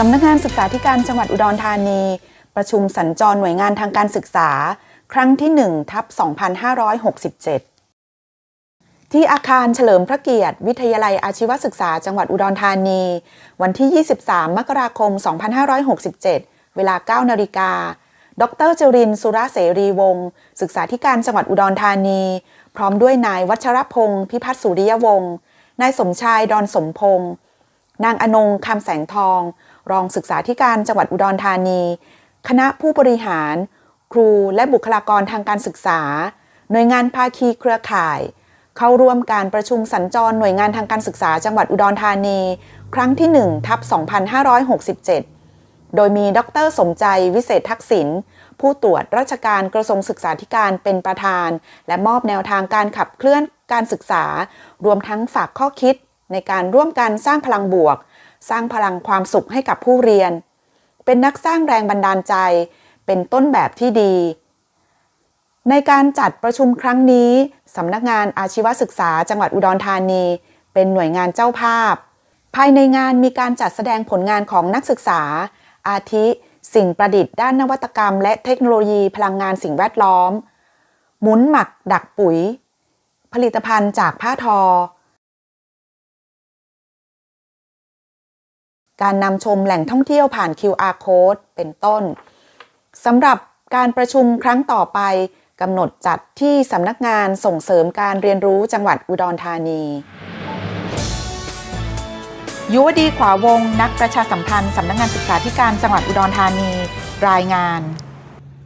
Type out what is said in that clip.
สำนักงานศึกษาธิการจังหวัดอุดรธานี ประชุมสัญจรหน่วยงานทางการศึกษา ครั้งที่1ทับ2567 ที่อาคารเฉลิมพระเกียรติ วิทยาลัยอาชีวศึกษาจังหวัดอุดรธานี วันที่ 23 มกราคม 2567 เวลา 9 นาฬิกา ดรจรินสุรเสรีวงศ์ศึกษาธิการจังหวัดอุดรธานี พร้อมด้วยนายวัชรพงศ์พิพัฒน์สุริยวงศ์นายสมชายดอนสมพงศ์นางอนงคำแสงทอง รองศึกษาธิการจังหวัดอุดรธานี คณะผู้บริหาร ครูและบุคลากรทางการศึกษา หน่วยงานภาคีเครือข่าย เข้าร่วมการประชุมสัญจรหน่วยงานทางการศึกษาจังหวัดอุดรธานี ครั้งที่1ทับ2567 โดยมีดรสมใจวิเศษทักษิณผู้ตรวจราชการกระทรวงศึกษาธิการเป็นประธาน และมอบแนวทางการขับเคลื่อนการศึกษา รวมทั้งฝากข้อคิดในการร่วมกันสร้างพลังบวก สร้างพลังความสุขให้กับผู้เรียน เป็นนักสร้างแรงบันดาลใจ เป็นต้นแบบที่ดี ในการจัดประชุมครั้งนี้สำนักงานอาชีวศึกษาจังหวัดอุดรธานี เป็นหน่วยงานเจ้าภาพ ภายในงานมีการจัดแสดงผลงานของนักศึกษา อาทิ สิ่งประดิษฐ์ด้านนวัตกรรม และเทคโนโลยีพลังงานสิ่งแวดล้อม หมุนหมักดักปุ๋ย ผลิตภัณฑ์จากผ้าทอ การนำชมแหล่งท่องเที่ยวผ่าน QR code เป็นต้นสำหรับการประชุมครั้งต่อไปกำหนดจัดที่สำนักงานส่งเสริมการเรียนรู้จังหวัดอุดรธานี ยุวดีขวาวง นักประชาสัมพันธ์สำนักงานศึกษาธิการจังหวัดอุดรธานี รายงาน